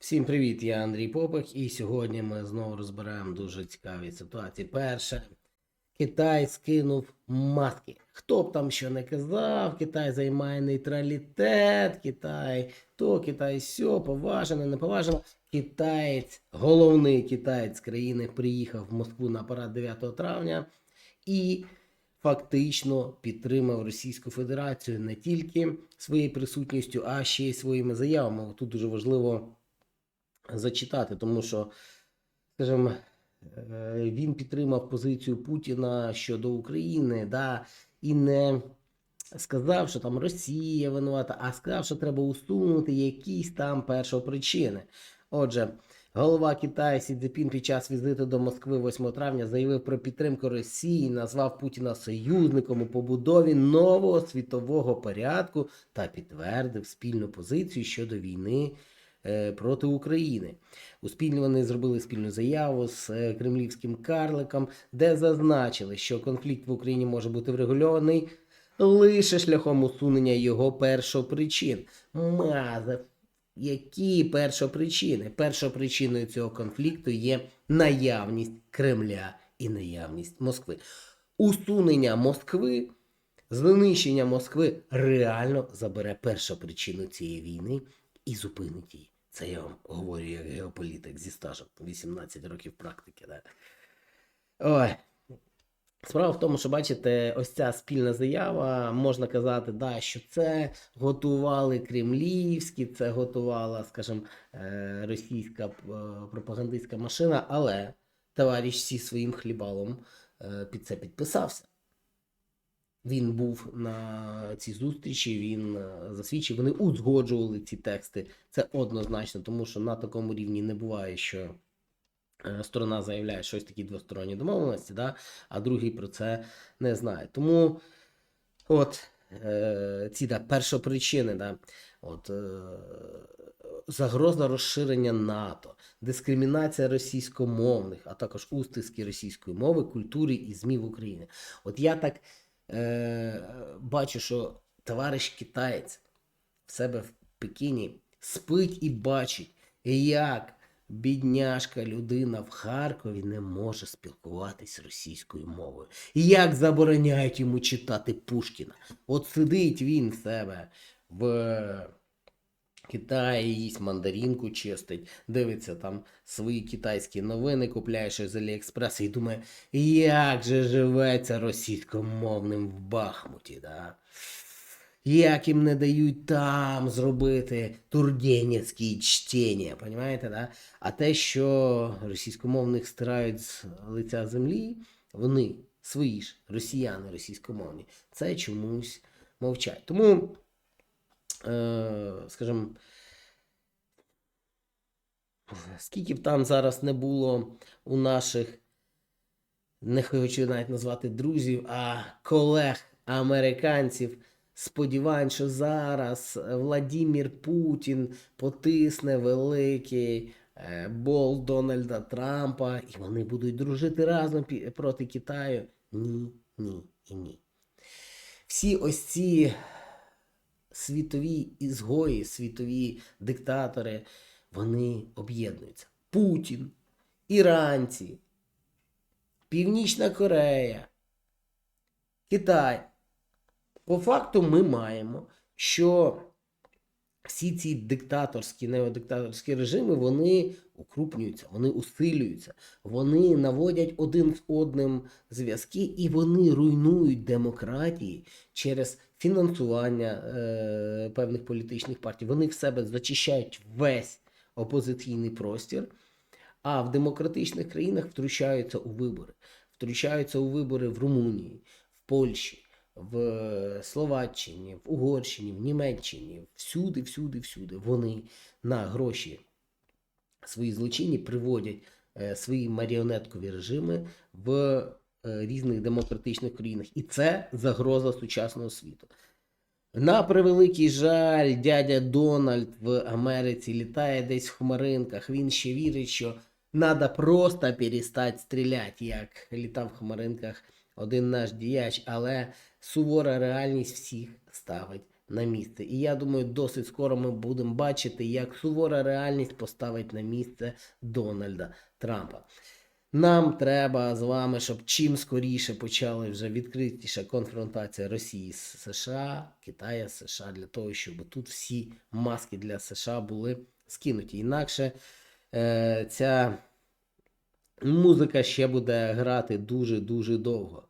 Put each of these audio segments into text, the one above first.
Всім привіт, я Андрій Попик, і сьогодні ми знову розберемо дуже цікаві ситуації. Перше, Китай скинув маски. Хто б там що не казав, Китай займає нейтралітет, Китай то, Китай сьо, поважено, не поважено. Китаєць, головний китаєць країни, приїхав в Москву на парад 9 травня і фактично підтримав Російську Федерацію не тільки своєю присутністю, а ще й своїми заявами. Тут дуже важливо зачитати, тому що, скажімо, е, він підтримав позицію Путіна щодо України, да, і не сказав, що там Росія винувата, а сказав, що треба усунути якісь там першопричини. Отже, голова Китаю Сі Цзіпін під час візиту до Москви 8 травня заявив про підтримку Росії, назвав Путіна союзником у побудові нового світового порядку та підтвердив спільну позицію щодо війни проти України. У спільні вони зробили спільну заяву з е, кремлівським карликом, де зазначили, що конфлікт в Україні може бути врегульований лише шляхом усунення його першопричин. Мазев. Які першопричини? Першопричиною цього конфлікту є наявність Кремля і наявність Москви. Усунення Москви, знищення Москви реально забере першопричину цієї війни і зупинить її. Це я вам говорю як геополітик зі стажем 18 років практики. Да? Ой. Справа в тому, що бачите, ось ця спільна заява, можна казати, да, що це готували кремлівські, це готувала, скажімо, е, російська е, пропагандистська машина, але товариш зі своїм хлібалом е, під це підписався. Він був на цій зустрічі, він е, засвідчив, вони узгоджували ці тексти. Це однозначно, тому що на такому рівні не буває, що е, сторона заявляє щось такі двосторонні домовленості, да, а другий про це не знає. Тому от е, ці да, першопричини, да, от, загроза розширення НАТО, дискримінація російськомовних, а також устиски російської мови, культури і ЗМІ в Україні. От я так е, бачу, що товариш китаєць в себе в Пекіні спить і бачить, як бідняшка людина в Харкові не може спілкуватись російською мовою. Як забороняють йому читати Пушкіна. От сидить він в себе в Китаї, їсть мандарінку чистить, дивиться там свої китайські новини, купляє з Аліекспрес і думає, як же живеться російськомовним в Бахмуті, да? Як їм не дають там зробити тургенівські чтення, понимаєте, да? А те, що російськомовних стирають з лиця землі, вони свої ж росіяни російськомовні, це чомусь мовчать. Тому, скажімо, скільки б там зараз не було у наших, не хочу навіть назвати друзів, а колег американців, сподівань, що зараз Владімір Путін потисне великий е, бол Дональда Трампа, і вони будуть дружити разом проти Китаю. Ні, ні і ні. Всі ось ці світові ізгої, світові диктатори, вони об'єднуються. Путін, іранці, Північна Корея, Китай. По факту ми маємо, що всі ці диктаторські, неодиктаторські режими, вони укрупнюються, вони усилюються, вони наводять один з одним зв'язки і вони руйнують демократії через фінансування е, певних політичних партій. Вони в себе зачищають весь опозиційний простір, а в демократичних країнах втручаються у вибори. Втручаються у вибори в Румунії, в Польщі, в Словаччині, в Угорщині, в Німеччині, всюди, всюди, всюди. Вони на гроші свої злочинні приводять е, свої маріонеткові режими в е, різних демократичних країнах. І це загроза сучасного світу. На превеликий жаль, дядя Дональд в Америці літає десь в хмаринках. Він ще вірить, що треба просто перестати стріляти, як літав в хмаринках один наш діяч, але сувора реальність всіх ставить на місце. І я думаю, досить скоро ми будемо бачити, як сувора реальність поставить на місце Дональда Трампа. Нам треба з вами, щоб чим скоріше почали вже відкритіша конфронтація Росії з США, Китая США для того, щоб тут всі маски для США були скинуті. Інакше е, ця музика ще буде грати дуже-дуже довго.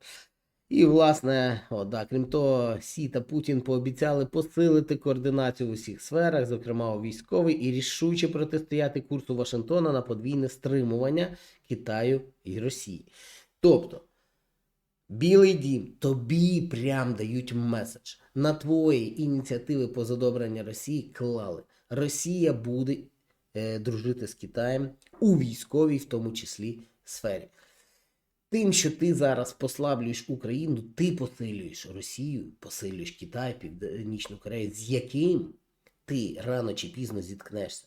І, власне, о, да, крім того, Сі та Путін пообіцяли посилити координацію в усіх сферах, зокрема у військовій, і рішуче протистояти курсу Вашингтона на подвійне стримування Китаю і Росії. Тобто, Білий дім тобі прям дають меседж. На твої ініціативи по задобренню Росії клали. Росія буде дружити з Китаєм у військовій, в тому числі, сфері. Тим, що ти зараз послаблюєш Україну, ти посилюєш Росію, посилюєш Китай, Північну Корею, з яким ти рано чи пізно зіткнешся.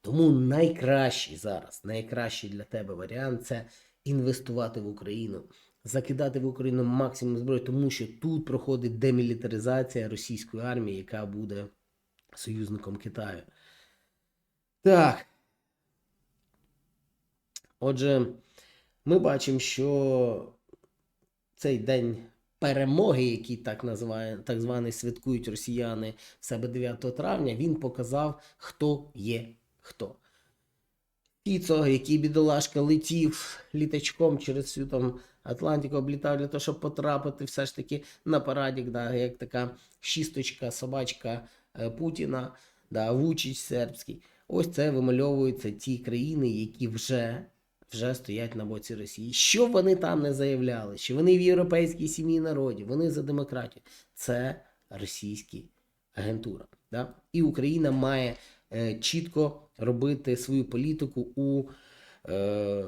Тому найкращий зараз, найкращий для тебе варіант це інвестувати в Україну, закидати в Україну максимум зброї, тому що тут проходить демілітаризація російської армії, яка буде союзником Китаю. Так. Отже, ми бачимо, що цей день перемоги, який так називає, так званий святкують росіяни в себе 9 травня, він показав, хто є хто. Фіцо, який бідолашка летів літачком через всю там Атлантику, облітав для того, щоб потрапити все ж таки на парадік, да, як така шісточка, собачка е, Путіна, да, Вучич сербський. Ось це вимальовуються ті країни, які вже вже стоять на боці Росії. Що вони там не заявляли, що вони в європейській сім'ї народів, вони за демократію. Це російські агентура. Да? І Україна має е, чітко робити свою політику у, е,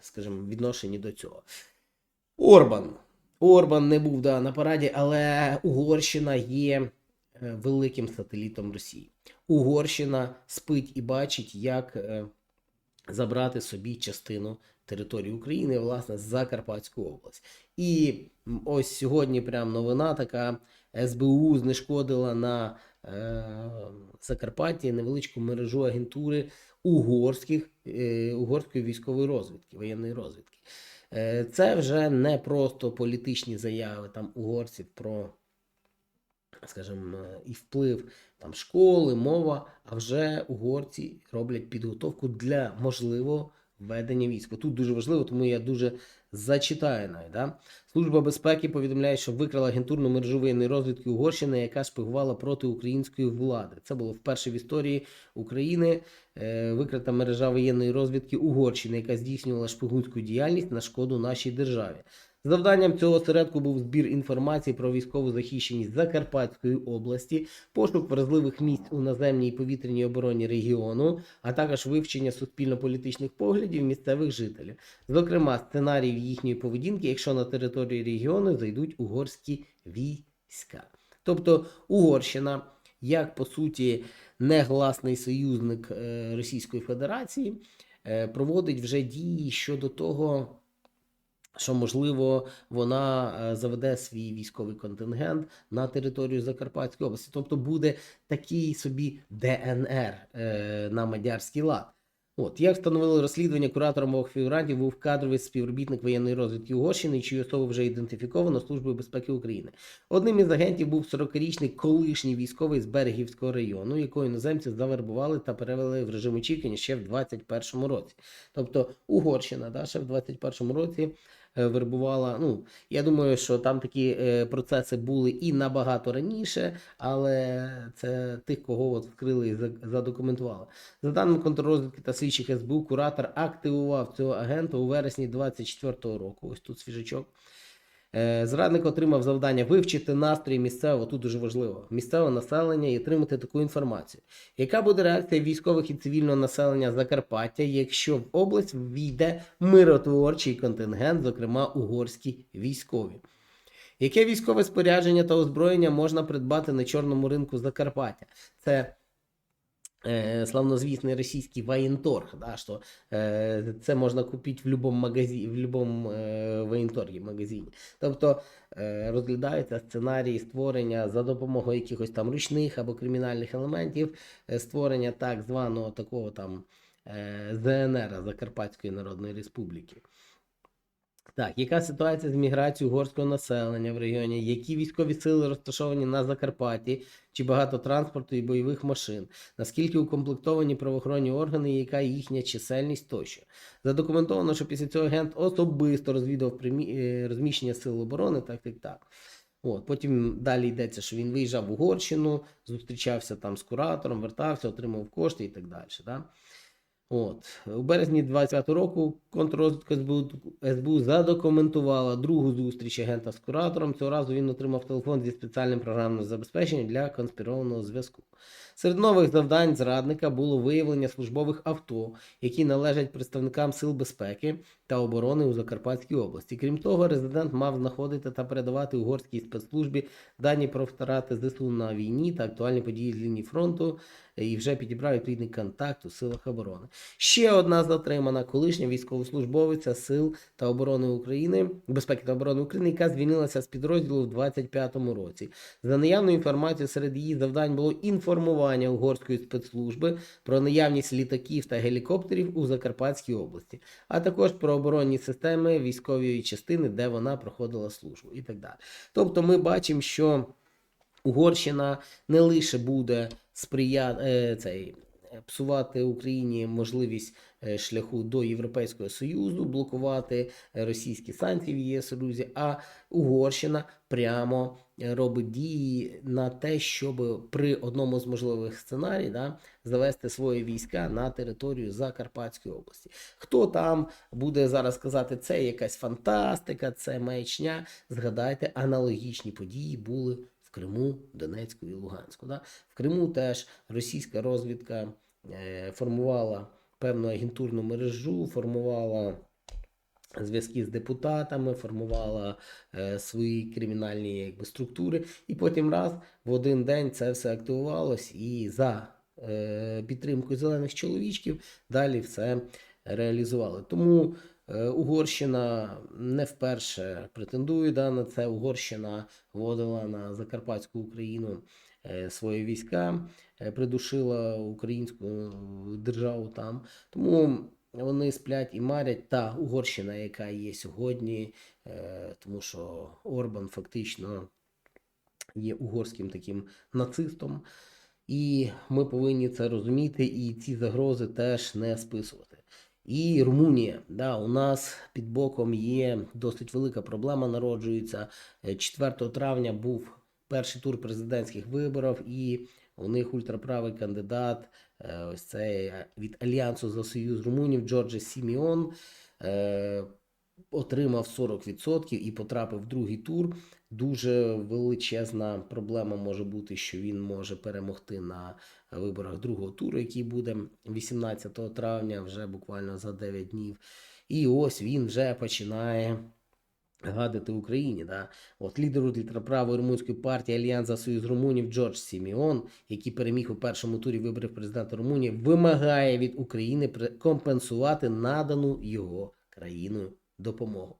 скажімо, відношенні до цього. Орбан. Орбан не був да, на параді, але Угорщина є е, великим сателітом Росії. Угорщина спить і бачить, як. Е, забрати собі частину території України, власне, Закарпатську область. І ось сьогодні прям новина така: СБУ знешкодила на е, Закарпатті невеличку мережу агентури угорських, е, угорської військової розвідки, воєнної розвідки. Це вже не просто політичні заяви там угорців про скажімо, і вплив там школи, мова, а вже угорці роблять підготовку для можливого введення війська. Тут дуже важливо, тому я дуже зачитаю навіть. Да? Служба безпеки повідомляє, що викрала агентурну мережу воєнної розвідки Угорщини, яка шпигувала проти української влади. Це було вперше в історії України. Е, викрита мережа воєнної розвідки Угорщини, яка здійснювала шпигунську діяльність на шкоду нашій державі. Завданням цього осередку був збір інформації про військову захищеність Закарпатської області, пошук вразливих місць у наземній повітряній обороні регіону, а також вивчення суспільно-політичних поглядів місцевих жителів, зокрема сценаріїв їхньої поведінки, якщо на території регіону зайдуть угорські війська. Тобто Угорщина, як по суті негласний союзник е, Російської Федерації, е, проводить вже дії щодо того що можливо вона е, заведе свій військовий контингент на територію Закарпатської області, тобто буде такий собі ДНР е, на мадярський лад. От як встановили розслідування куратором обох фігурантів був кадровий співробітник воєнної розвідки Угорщини, чию особу вже ідентифіковано Службою безпеки України. Одним із агентів був 40-річний колишній військовий з Берегівського району, якого іноземці завербували та перевели в режим очікування ще в 21-му році. Тобто Угорщина да, ще в 21-му році вербувала. Ну, я думаю, що там такі е, процеси були і набагато раніше, але це тих, кого от і задокументували. За даними контррозвідки та слідчих СБУ, куратор активував цього агента у вересні 24-го року. Ось тут свіжачок. Е, зрадник отримав завдання вивчити настрої місцевого, тут дуже важливо, місцевого населення і отримати таку інформацію. Яка буде реакція військових і цивільного населення Закарпаття, якщо в область війде миротворчий контингент, зокрема угорські військові? Яке військове спорядження та озброєння можна придбати на чорному ринку Закарпаття? Це э, славнозвісний російський воєнторг, да, що е, це можна купити в будь-якому магазині, в будь-якому е, воєнторгі магазині. Тобто е, розглядається сценарій створення за допомогою якихось там ручних або кримінальних елементів, е, створення так званого такого там е, ЗНР Закарпатської Народної Республіки. Так, яка ситуація з міграцією угорського населення в регіоні? Які військові сили розташовані на Закарпатті? Чи багато транспорту і бойових машин? Наскільки укомплектовані правоохоронні органи, і яка їхня чисельність тощо? Задокументовано, що після цього агент особисто розвідав е, розміщення сил оборони, так, так, так. От, потім далі йдеться, що він виїжджав в Угорщину, зустрічався там з куратором, вертався, отримав кошти і так далі. Да? От. У березні 25 року контррозвідка СБУ, СБУ задокументувала другу зустріч агента з куратором. Цього разу він отримав телефон зі спеціальним програмним забезпеченням для конспірованого зв'язку. Серед нових завдань зрадника було виявлення службових авто, які належать представникам сил безпеки та оборони у Закарпатській області. Крім того, резидент мав знаходити та передавати угорській спецслужбі дані про втрати ЗСУ на війні та актуальні події з лінії фронту е, і вже підібрав відповідний контакт у силах оборони. Ще одна затримана колишня військовослужбовиця Сил та оборони України, безпеки та оборони України, яка звільнилася з підрозділу в 25-му році. За наявною інформацією, серед її завдань було інформування угорської спецслужби про наявність літаків та гелікоптерів у Закарпатській області, а також про оборонні системи військової частини, де вона проходила службу, і так далі. Тобто, ми бачимо, що Угорщина не лише буде сприяти е, цей. Псувати Україні можливість е, шляху до Європейського Союзу, блокувати е, російські санкції в ЄС Союзі, а Угорщина прямо е, робить дії на те, щоб при одному з можливих сценарій да, завести свої війська на територію Закарпатської області. Хто там буде зараз казати, це якась фантастика, це маячня? Згадайте, аналогічні події були в Криму, Донецьку і Луганську. Да? В Криму теж російська розвідка е, формувала певну агентурну мережу, формувала зв'язки з депутатами, формувала е, свої кримінальні якби, структури, і потім раз в один день це все активувалось і за е, підтримкою зелених чоловічків далі все реалізували. Тому Угорщина не вперше претендує да, на це. Угорщина вводила на Закарпатську Україну е, свої війська, е, придушила українську е, державу там. Тому вони сплять і марять та Угорщина, яка є сьогодні, е, тому що Орбан фактично є угорським таким нацистом. І ми повинні це розуміти, і ці загрози теж не списувати. І Румунія, да, у нас під боком є досить велика проблема. Народжується Е, 4 травня був перший тур президентських виборів, і у них ультраправий кандидат, е, ось цей е, від Альянсу за Союз Румунів Джорджа Сіміон. Отримав 40% і потрапив в другий тур. Дуже величезна проблема може бути, що він може перемогти на виборах другого туру, який буде 18 травня, вже буквально за 9 днів. І ось він вже починає гадити Україні. Да? От лідер ультраправої румунської партії Альянс за Союз Румунів Джордж Сіміон, який переміг у першому турі виборів президента Румунії, вимагає від України компенсувати надану його країною допомогу.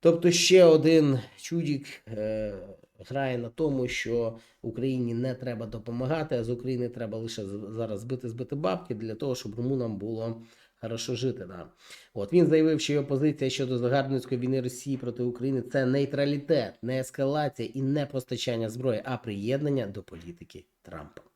Тобто ще один чудік е, грає на тому, що Україні не треба допомагати, а з України треба лише зараз збити збити бабки для того, щоб румунам було хорошо жити. Да. От він заявив, що його позиція щодо загарбницької війни Росії проти України це нейтралітет, не ескалація і не постачання зброї, а приєднання до політики Трампа.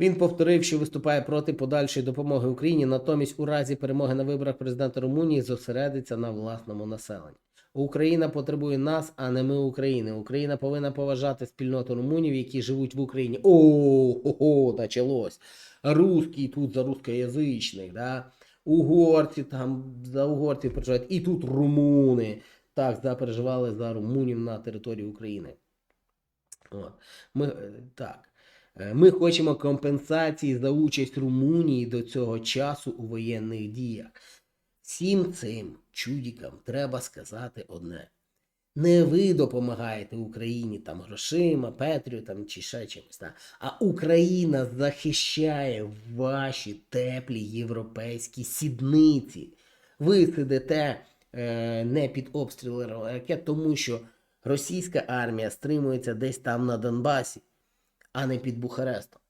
Він повторив, що виступає проти подальшої допомоги Україні, натомість у разі перемоги на виборах президента Румунії зосередиться на власному населенні. Україна потребує нас, а не ми України. Україна повинна поважати спільноту румунів, які живуть в Україні. О, началось. Русський тут за рускоязичних, да? угорці там за угорців переживають, і тут румуни. Так, запереживали за румунів на території України. От. Ми, е, так. Е, Ми хочемо компенсації за участь Румунії до цього часу у воєнних діях. Всім цим чудікам треба сказати одне: Не ви допомагаєте Україні там грошима, Петрію там чи ще чимось. Да? А Україна захищає ваші теплі європейські сідниці. Ви сидите е, не під обстріли ракет, тому що російська армія стримується десь там на Донбасі, а не під Бухарестом.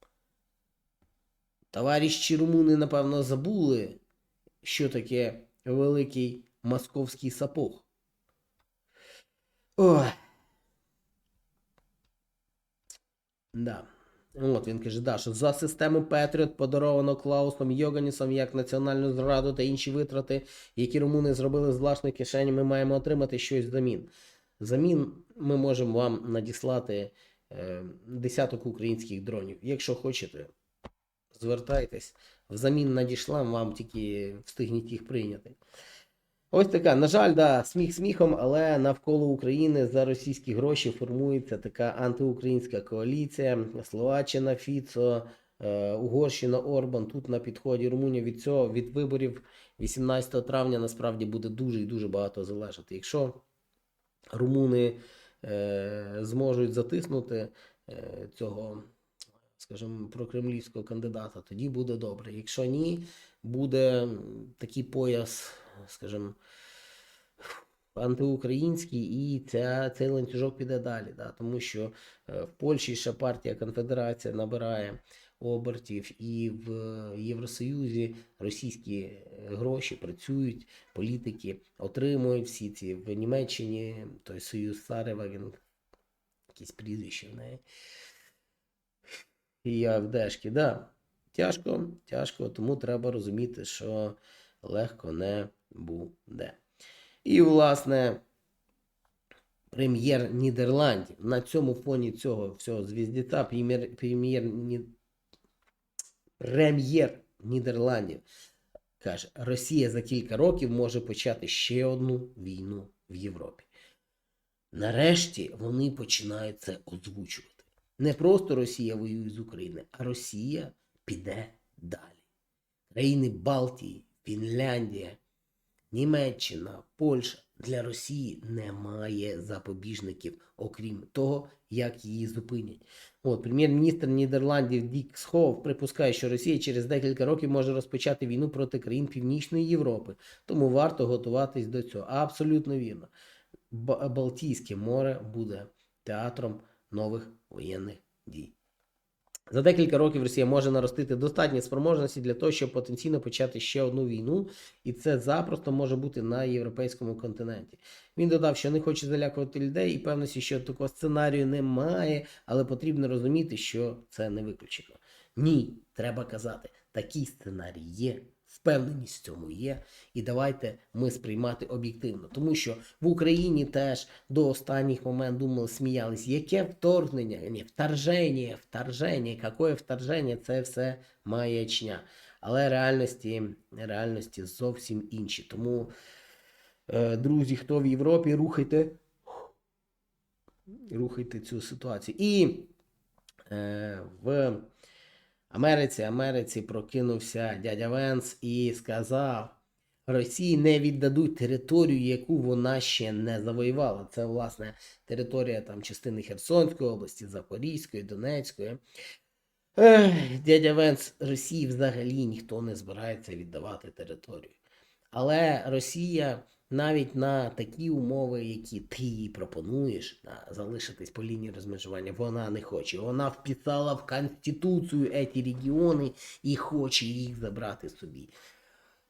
Товариші румуни, напевно, забули, що таке великий московський сапог. Ой. Да. От він каже, да, що за систему Петріот подаровано Клаусом Йоганісом як національну зраду та інші витрати, які румуни зробили з власної кишені, ми маємо отримати щось взамін. Взамін ми можемо вам надіслати десяток українських дронів. Якщо хочете, звертайтесь. Взамін надійшла, вам тільки встигніть їх прийняти. Ось така, на жаль, да, сміх сміхом, але навколо України за російські гроші формується така антиукраїнська коаліція. Словаччина, Фіцо, е, Угорщина, Орбан. Тут на підході Румунія від цього, від виборів 18 травня насправді буде дуже і дуже багато залежати. Якщо румуни е, зможуть затиснути е, цього, скажімо, прокремлівського кандидата, тоді буде добре. Якщо ні, буде такий пояс, скажімо, антиукраїнський, і ця, цей ланцюжок піде далі. Да? Тому що е, в Польщі ще партія Конфедерація набирає обертів, і в Євросоюзі російські е, гроші працюють, політики отримують всі ці в Німеччині, той Союз Сарева, він якісь прізвища в неї. І АФДшки, да. Тяжко, тяжко, тому треба розуміти, що легко не буде. І, власне, прем'єр Нідерландів на цьому фоні цього всього звіздіця, прем'єр, прем'єр, Нідерландів каже, Росія за кілька років може почати ще одну війну в Європі. Нарешті вони починають це озвучувати. Не просто Росія воює з України, а Росія піде далі. Країни Балтії, Фінляндія, Німеччина, Польща для Росії немає запобіжників, окрім того, як її зупинять. От прем'єр-міністр Нідерландів Дік Схов припускає, що Росія через декілька років може розпочати війну проти країн Північної Європи, тому варто готуватись до цього. Абсолютно вірно. Ба- Балтійське море буде театром нових воєнних дій. За декілька років Росія може наростити достатні спроможності для того, щоб потенційно почати ще одну війну, і це запросто може бути на європейському континенті. Він додав, що не хоче залякувати людей і певності, що такого сценарію немає, але потрібно розуміти, що це не виключено. Ні, треба казати, такий сценарій є. Впевненість в цьому є, і давайте ми сприймати об'єктивно, тому що в Україні теж до останніх моментів думали, сміялись, яке вторгнення, ні, вторження, вторження, яке вторження, це все маячня. Але реальності, реальності зовсім інші. Тому, е, друзі, хто в Європі, рухайте, рухайте цю ситуацію. І е, в Америці, Америці прокинувся дядя Венс і сказав: Росії не віддадуть територію, яку вона ще не завоювала. Це, власне, територія там частини Херсонської області, Запорізької, Донецької. Ех, дядя Венс, Росії взагалі ніхто не збирається віддавати територію. Але Росія навіть на такі умови, які ти їй пропонуєш, залишитись по лінії розмежування, вона не хоче. Вона вписала в Конституцію ці регіони і хоче їх забрати собі.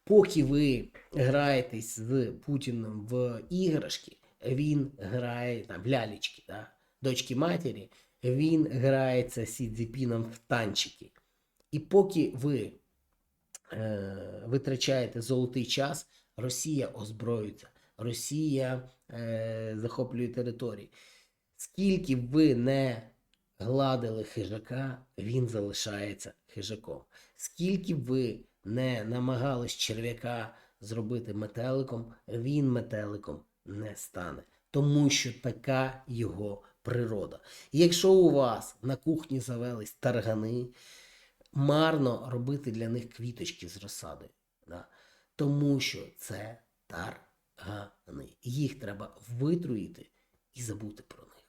Поки ви граєтесь з Путіним в іграшки, він грає там, в лялечки, да? дочки матері, він грається з Сі Цзіпіном в танчики. І поки ви е, витрачаєте золотий час, Росія озброюється, Росія е, захоплює території. Скільки б ви не гладили хижака, він залишається хижаком. Скільки б ви не намагались черв'яка зробити метеликом, він метеликом не стане. Тому що така його природа. І якщо у вас на кухні завелись таргани, марно робити для них квіточки з розсадою. Да? Тому що це таргани. Їх треба витруїти і забути про них.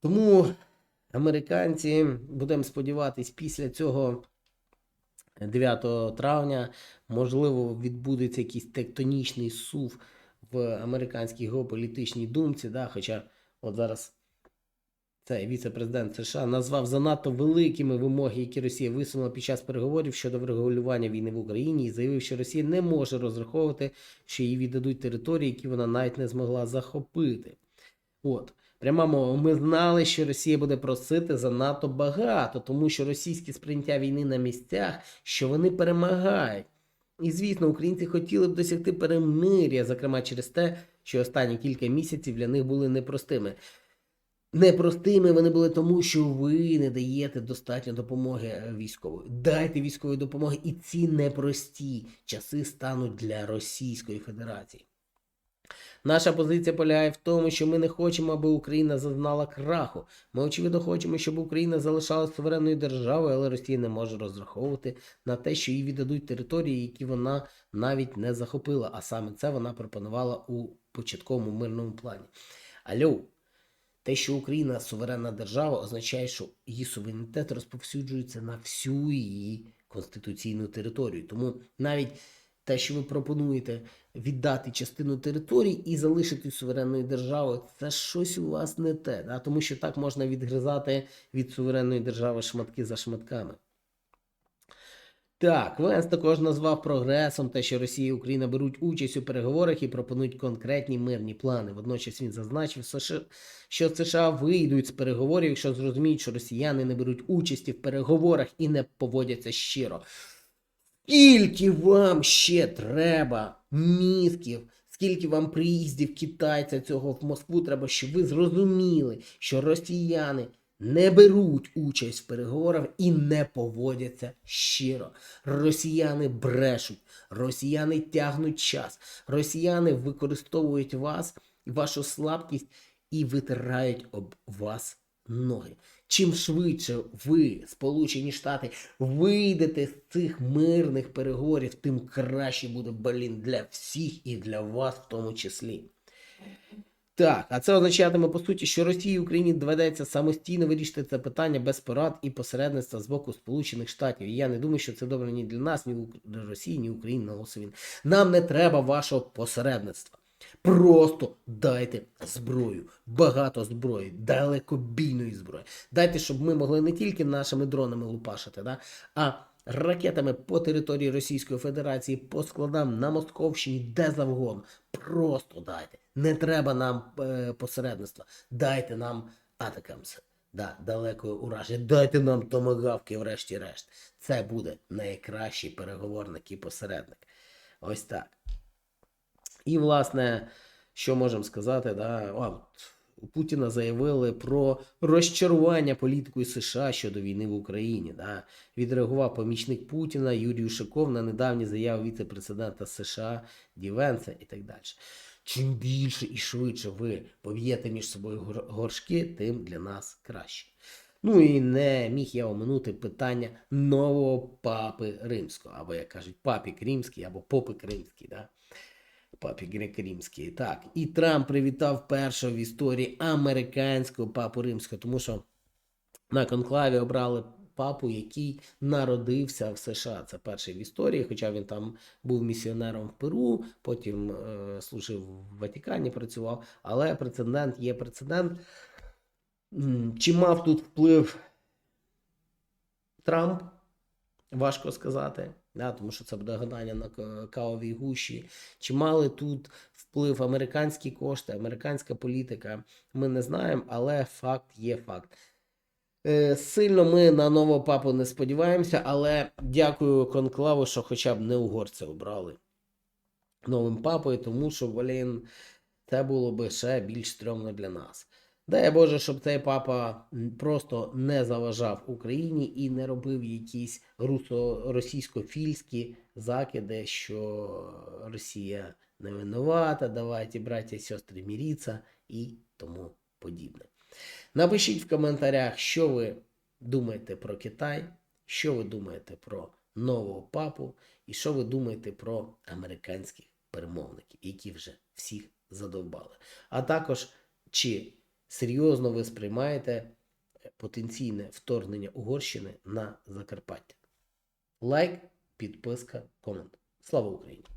Тому американці, будемо сподіватись, після цього 9 травня, можливо, відбудеться якийсь тектонічний сув в американській геополітичній думці. Да? Хоча от зараз цей віце-президент США назвав занадто великими вимоги, які Росія висунула під час переговорів щодо врегулювання війни в Україні, і заявив, що Росія не може розраховувати, що їй віддадуть території, які вона навіть не змогла захопити. От. Пряма мова, ми знали, що Росія буде просити занадто багато, тому що російське сприйняття війни на місцях, що вони перемагають. І звісно, українці хотіли б досягти перемир'я, зокрема через те, що останні кілька місяців для них були непростими. Непростими вони були тому, що ви не даєте достатньо допомоги військової. Дайте військової допомоги, і ці непрості часи стануть для Російської Федерації. Наша позиція полягає в тому, що ми не хочемо, аби Україна зазнала краху. Ми очевидно хочемо, щоб Україна залишалась суверенною державою, але Росія не може розраховувати на те, що їй віддадуть території, які вона навіть не захопила. А саме це вона пропонувала у початковому мирному плані. Алло, те, що Україна суверенна держава, означає, що її суверенітет розповсюджується на всю її конституційну територію. Тому навіть те, що ви пропонуєте віддати частину території і залишити суверенною державою, це щось у вас не те. Да? Тому що так можна відгризати від суверенної держави шматки за шматками. Так, Венс також назвав прогресом те, що Росія і Україна беруть участь у переговорах і пропонують конкретні мирні плани. Водночас він зазначив, що США вийдуть з переговорів, якщо зрозуміють, що росіяни не беруть участі в переговорах і не поводяться щиро. Скільки вам ще треба мізків, скільки вам приїздів китайця цього в Москву треба, щоб ви зрозуміли, що росіяни не беруть участь в переговорах і не поводяться щиро. Росіяни брешуть, росіяни тягнуть час, росіяни використовують вас, вашу слабкість і витирають об вас ноги. Чим швидше ви, Сполучені Штати, вийдете з цих мирних переговорів, тим краще буде блін для всіх і для вас в тому числі. Так, а це означатиме по суті, що Росії і Україні доведеться самостійно вирішити це питання без порад і посередництва з боку Сполучених Штатів. І я не думаю, що це добре ні для нас, ні для Росії, ні України на він. Нам не треба вашого посередництва. Просто дайте зброю, багато зброї, далекобійної зброї. Дайте, щоб ми могли не тільки нашими дронами лупашити, да, а ракетами по території Російської Федерації, по складам на Московщині, де завгодно. Просто дайте. Не треба нам е, посередництва. Дайте нам атакамс. Да, далекої ураження. Дайте нам томагавки, врешті-решт. Це буде найкращий переговорник і посередник. Ось так. І, власне, що можемо сказати, да, от, Путіна заявили про розчарування політикою США щодо війни в Україні. Да. Відреагував помічник Путіна Юрій Ушаков на недавні заяви віце-президента США Дівенса і так далі. Чим більше і швидше ви поб'єте між собою горшки, тим для нас краще. Ну і не міг я оминути питання нового папи римського, або, як кажуть, папі кримський, або попи кримський. Да? Папі греко-римський. Так. І Трамп привітав першого в історії американського папу римського, тому що на конклаві обрали папу, який народився в США. Це перший в історії, хоча він там був місіонером в Перу, потім е, служив в Ватикані, працював. Але прецедент є прецедент. Чи мав тут вплив Трамп? Важко сказати, да, тому що це буде гадання на кавовій гущі. Чи мали тут вплив американські кошти, американська політика? Ми не знаємо, але факт є факт. Е, Сильно ми на нового папу не сподіваємося, але дякую конклаву, що хоча б не угорця обрали новим папою, тому що, блін, це було би ще більш стрьомно для нас. Дай Боже, щоб цей папа просто не заважав Україні і не робив якісь російсько-фільські закиди, що Росія не винувата, давайте, браття сестри, міріться і тому подібне. Напишіть в коментарях, що ви думаєте про Китай, що ви думаєте про нового папу, і що ви думаєте про американських перемовників, які вже всіх задовбали. А також чи серйозно ви сприймаєте потенційне вторгнення Угорщини на Закарпаття. Лайк, підписка, комент. Слава Україні!